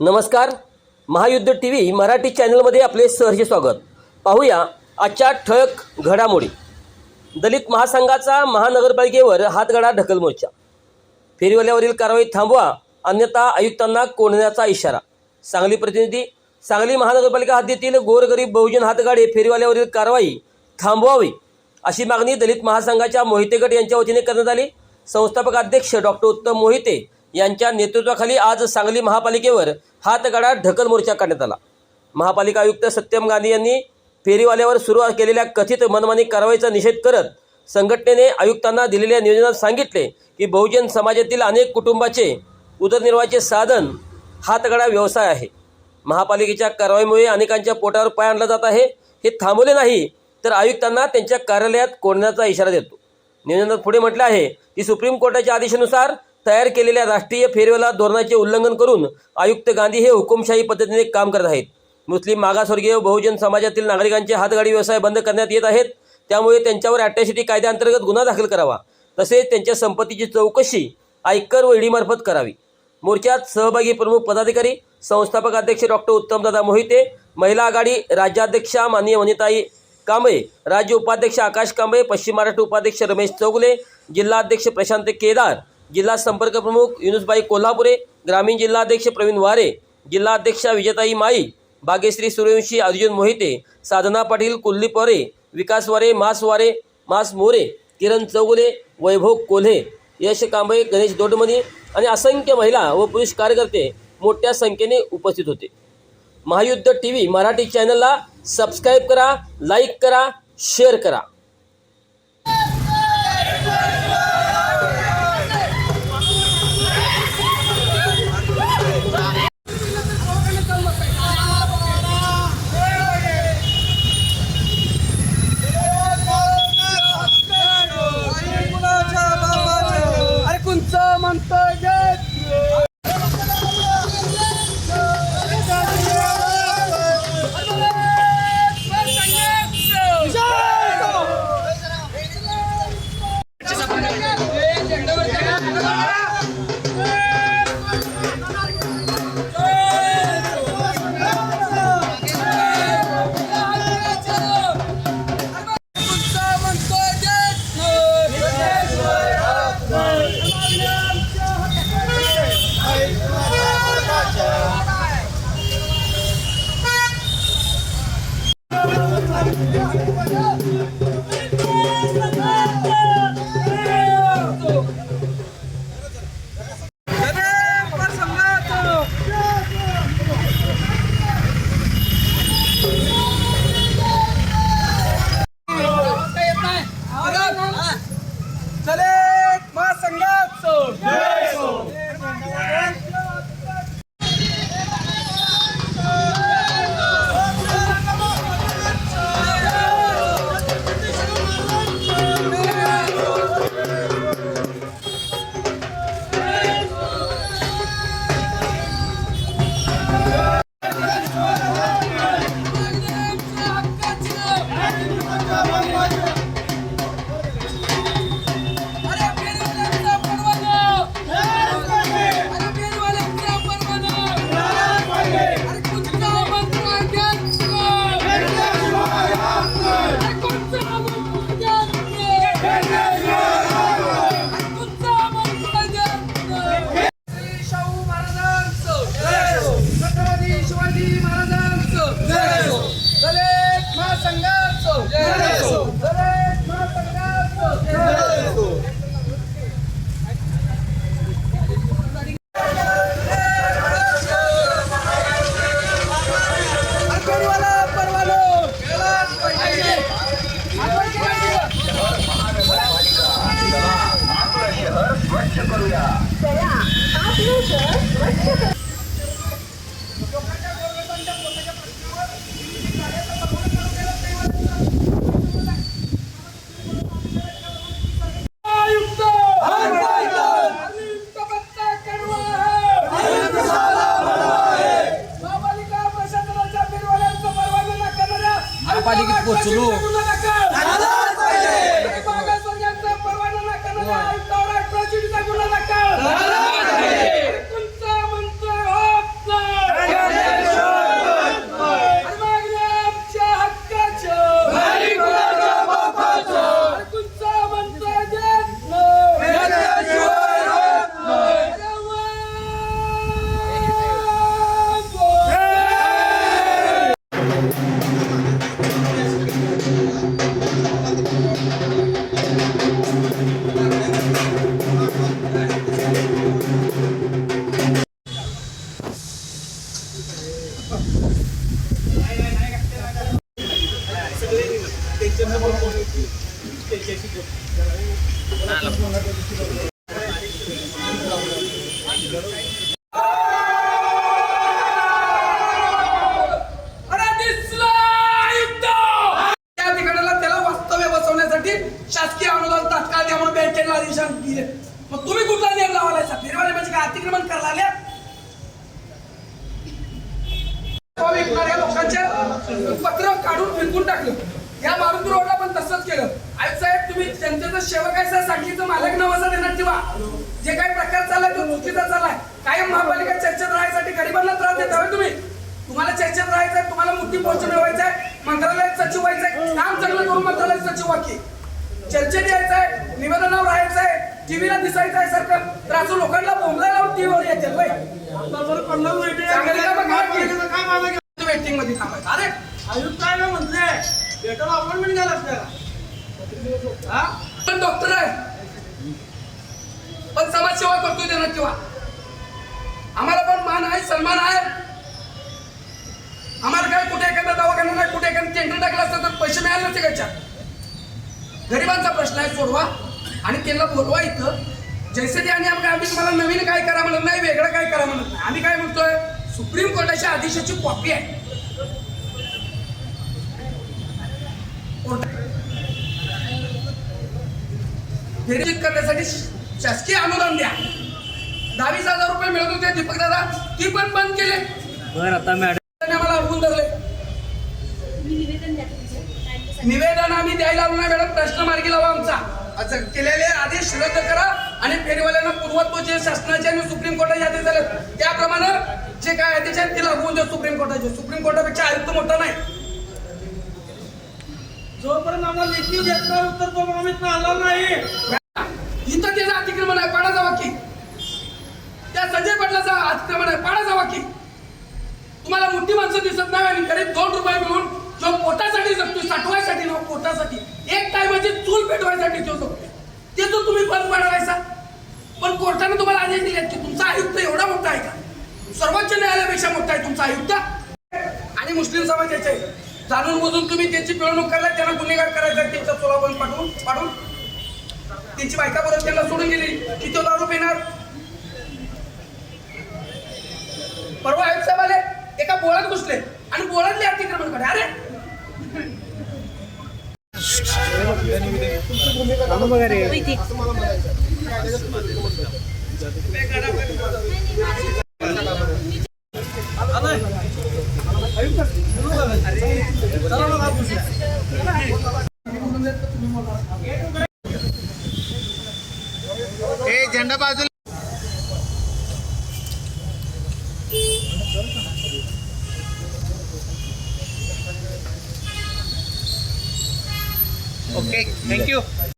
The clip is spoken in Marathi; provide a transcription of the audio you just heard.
नमस्कार. महायुद्ध टी व्ही मराठी चॅनलमध्ये आपले सहर्ष स्वागत. पाहूया आजच्या ठळक घडामोडी. दलित महासंघाचा महानगरपालिकेवर हातगडा ढकल मोर्चा. फेरीवाल्यावरील कारवाई थांबवा अन्यथा आयुक्तांना कोंडण्याचा इशारा. सांगली प्रतिनिधी सांगली महानगरपालिका हद्दीतील गोरगरीब बहुजन हातगाडे फेरीवाल्यावरील कारवाई थांबवावी अशी मागणी दलित महासंघाच्या मोहिते गट यांच्या वतीने करण्यात आली. संस्थापक अध्यक्ष डॉक्टर उत्तम मोहिते यांच्या नेतृत्वाखाली आज सांगली महापालिकेवर हातगाडा ढकल मोर्चा काढण्यात आला. महापालिका आयुक्त सत्यम गांधी यांनी फेरीवाल्यावर सुरू केलेल्या कथित मनमानी कारवाईचा निषेध करत संघटनेने आयुक्तांना दिलेल्या नियोजनात सांगितले की बहुजन समाजातील अनेक कुटुंबाचे उदरनिर्वाहाचे साधन हातगाडा व्यवसाय आहे. महापालिकेच्या कारवाईमुळे अनेकांच्या पोटावर पाय आणला जात आहे. हे थांबवले नाही तर आयुक्तांना त्यांच्या कार्यालयात कोंडण्याचा इशारा देतो. नियोजनात पुढे म्हटलं आहे की सुप्रीम कोर्टाच्या आदेशानुसार तयार केलेल्या राष्ट्रीय फेरवेला धोरणाचे उल्लंघन करून आयुक्त गांधी हे हुकुमशाही पद्धतीने काम करत आहेत. मुस्लिम मागासवर्गीय बहुजन समाजातील नागरिकांचे हातगाडी व्यवसाय बंद करण्यात येत आहेत. त्यामुळे त्यांच्यावर अट्रॅसिटी कायद्याअंतर्गत गुन्हा दाखल करावा. तसेच त्यांच्या संपत्तीची चौकशी आयकर व ईडीमार्फत करावी. मोर्चात सहभागी प्रमुख पदाधिकारी संस्थापक अध्यक्ष डॉक्टर उत्तमदादा मोहिते महिला आघाडी राज्याध्यक्षा माननीय वनिताई कांबळे राज्य उपाध्यक्ष आकाश कांबळे पश्चिम महाराष्ट्र उपाध्यक्ष रमेश चौगले जिल्हाध्यक्ष प्रशांत केदार जिल्हा संपर्क प्रमुख युनुसबाई कोल्हापुरे ग्रामीण जिल्हाध्यक्ष प्रवीण वारे जिल्हाध्यक्षा विजेताई माई भाग्यश्री सूर्यवंशी अर्जुन मोहिते साधना पाटील कुल्ली परे विकास वारे मास वारे मास मोरे किरण चौगुले वैभव कोल्हे यश कांबळे गणेश दोडमणी आणि असंख्य महिला व पुरुष कार्यकर्ते मोठ्या संख्येने उपस्थित होते. महायुद्ध टी व्ही मराठी चॅनलला सबस्क्राईब करा लाईक करा शेअर करा. करणाऱ्या महापालिकेत पोहोचलो. त्यांच्या सेवक आहे सर? सांगलीचं मालक नाव असं देण्यात ठेवा जे काही प्रकार चाललाय तो चुकीचा चाललाय. कायम महापालिका चर्चेत राहण्यासाठी गरिबांना त्रास देत हवे तुम्ही? तुम्हाला चर्चेत राहायचंय तुम्हाला मोठी पोस्ट मिळवायचंय मंत्रालयात सचिव व्हायचंय काम चांगलं करून मंत्रालयात सचिव वाकी चर्चेत यायचंय निवेदनावर राहायचंय टीव्हीला दिसायचं आहे सारखं. तर असं लोकांना बोंबला लावून टीव्हीवर येते वेटिंगमध्ये थांबायचं. अरे! आयुक्ताला म्हटले भेटायला अपॉइंटमेंट घ्यायला आपल्याला हा? पण डॉक्टर आहे. पण समाजसेवा करतोय त्यांना तेव्हा. आम्हाला पण मान आहे सन्मान आहे. आम्हाला काय कुठे एखादा दवाखाना नाही कुठे एखादा टेंडर टाकला असतं तर पैसे मिळाले नसते त्याच्या गरिबांचा प्रश्न आहे सोडवा. आणि त्यांना बोलवा इथं. जैसे ते आणि आम्ही मला नवीन काय करा म्हणत नाही वेगळं काय करा म्हणत नाही. आम्ही काय म्हणतोय? सुप्रीम कोर्टाच्या आदेशाची कॉपी आहे. निश्चित करण्यासाठी शासकीय अनुदान द्या. दहावीस हजार रुपये मिळत होते दीपक दादा. ती पण बंद केले. बरं आता मॅडम आम्हाला अडवून धरले. निवेदन आम्ही द्यायला आलो नाही मॅडम. प्रश्न मार्गी लावा आमचा. केलेले आदेश रद्द करा आणि फेरीवाल्यांना पूर्वत्व जे शासनाचे आणि सुप्रीम कोर्टाचे आदेश झाले त्याप्रमाणे जे काय आदेश आहेत ते लागू होऊन द्या सुप्रीम कोर्टाचे. सुप्रीम कोर्टापेक्षा आयुक्त मोठा नाही. जोपर्यंत आम्हाला लेखी देत नाही उत्तर तो आम्ही आला नाही इथं त्याचं अतिक्रमण आहे पाडा जावा की त्या जा अतिक्रमण आहे पाडा जावा की तुम्हाला मोठी माणसं दिसत नाही आणि घरी दोन रुपये मिळून जो पोटासाठी जगतो साठवायसाठी ना पोटासाठी एक टायमाची चूल पेटवायसाठी तो जगतो ते तो तुम्ही बंद पाडवायचा पण कोर्टाने तुम्हाला आदेश दिलेत की तुमचा आयुक्त एवढा मोठा आहे का? सर्वोच्च न्यायालयापेक्षा मोठा आहे तुमचा आयुक्त. आणि मुस्लिम समाजाचे जाणून बुजून तुम्ही त्यांची पिळवणूक करायला त्यांना गुन्हेगार करायचा त्यांच्या चोला बंद पाठवून पाडून. त्यांची बायका बरोबर त्यांना सोडून गेली की तो दारू पिणार. परवा आयुक्त साहेब आले एका बोळात घुसले आणि बोळातले अतिक्रमण करे अरे! ए झेंडा बाजूला